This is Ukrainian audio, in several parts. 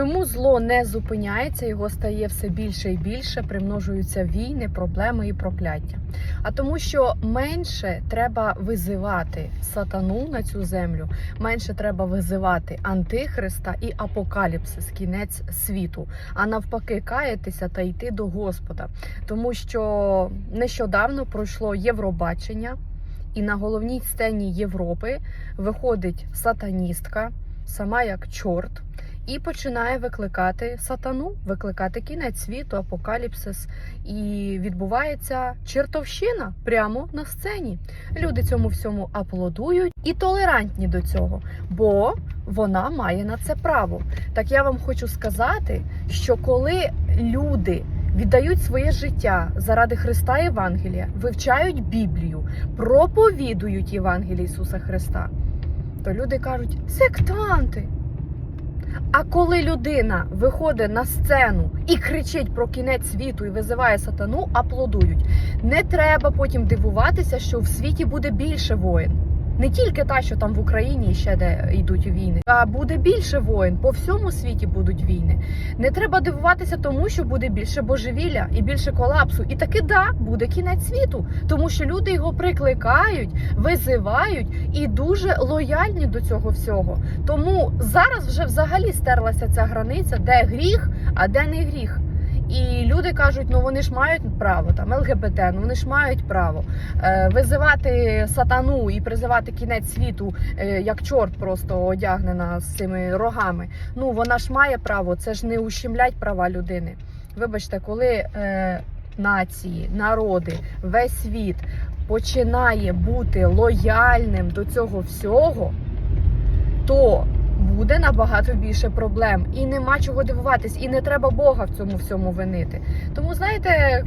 Чому зло не зупиняється, його стає все більше і більше, примножуються війни, проблеми і прокляття. А тому, що менше треба визивати сатану на цю землю, менше треба визивати антихриста і апокаліпсис, кінець світу, а навпаки, каятися та йти до Господа. Тому що нещодавно пройшло Євробачення, і на головній сцені Європи виходить сатаністка, сама як чорт і починає викликати сатану, викликати кінець світу, апокаліпсис. І відбувається чертовщина прямо на сцені. Люди цьому всьому аплодують і толерантні до цього, бо вона має на це право. Так я вам хочу сказати, що коли люди віддають своє життя заради Христа Євангелія, вивчають Біблію, проповідують Євангеліє Ісуса Христа, то люди кажуть сектанти. А коли людина виходить на сцену і кричить про кінець світу і визиває сатану, аплодують. Не треба потім дивуватися, що в світі буде більше воїн. Не тільки та, що там в Україні ще де йдуть війни, а буде більше воїн. По всьому світі будуть війни. Не треба дивуватися тому, що буде більше божевілля і більше колапсу. І таки да, буде кінець світу, тому що люди його прикликають, визивають і дуже лояльні до цього всього. Тому зараз вже взагалі стерлася ця границя, де гріх, а де не гріх. І люди кажуть, ну вони ж мають право там ЛГБТ, ну вони ж мають право е, визивати сатану і призивати кінець світу, е, як чорт просто одягнена з цими рогами. Ну вона ж має право, це ж не ущемлять права людини. Вибачте, коли е, нації, народи, весь світ починає бути лояльним до цього всього, то буде набагато більше проблем, і нема чого дивуватись, і не треба Бога в цьому всьому винити. Тому знаєте,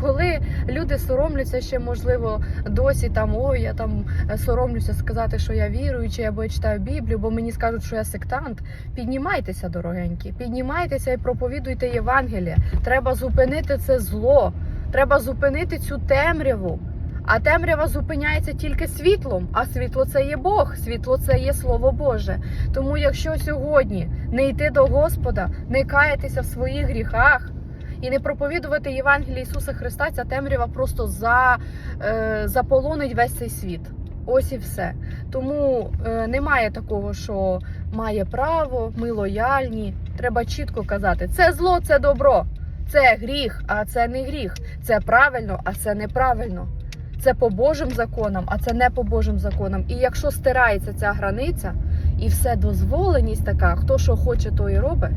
коли люди соромляться ще, можливо, досі там ой, я там соромлюся сказати, що я віруючий, або я читаю Біблію, бо мені скажуть, що я сектант. Піднімайтеся, дорогенькі, піднімайтеся і проповідуйте Євангеліє. Треба зупинити це зло, треба зупинити цю темряву. А темрява зупиняється тільки світлом, а світло це є Бог, світло це є Слово Боже. Тому, якщо сьогодні не йти до Господа, не каятися в своїх гріхах і не проповідувати Євангеліє Ісуса Христа, ця темрява просто за, е, заполонить весь цей світ. Ось і все. Тому е, немає такого, що має право, ми лояльні. Треба чітко казати: це зло, це добро, це гріх, а це не гріх. Це правильно, а це неправильно. Це по Божим законам, а це не по Божим законам. І якщо стирається ця границя і все дозволеність така, хто що хоче, то і робить,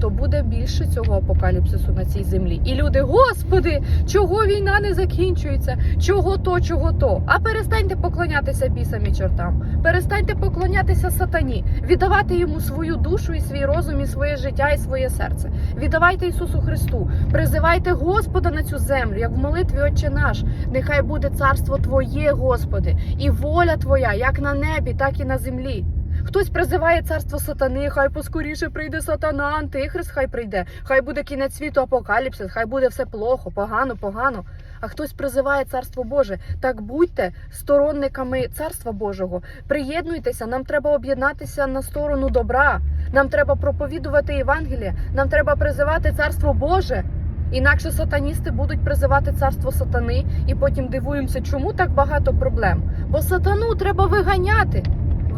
то буде більше цього апокаліпсису на цій землі. І люди, господи, чого війна не закінчується? Чого то, чого то? А перестаньте поклонятися бісам і чортам, перестаньте поклонятися сатані, віддавати йому свою душу і свій розум, і своє життя, і своє серце. Віддавайте Ісусу Христу, призивайте Господа на цю землю, як в молитві Отче наш. Нехай буде царство Твоє, Господи, і воля Твоя, як на небі, так і на землі. Хтось призиває царство сатани, хай поскоріше прийде сатана, антихрист, хай прийде, хай буде кінець світу, апокаліпсис, хай буде все плохо, погано, погано. А хтось призиває царство Боже. Так будьте сторонниками царства Божого. Приєднуйтеся, нам треба об'єднатися на сторону добра. Нам треба проповідувати Євангеліє, нам треба призивати царство Боже. Інакше сатаністи будуть призивати царство сатани, і потім дивуємося, чому так багато проблем. Бо сатану треба виганяти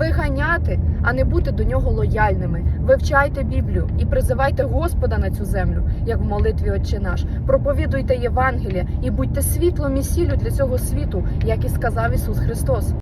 виганяти, а не бути до нього лояльними. Вивчайте Біблію і призивайте Господа на цю землю, як в молитві Отче наш. Проповідуйте Євангелія і будьте світлом і сіллю для цього світу, як і сказав Ісус Христос.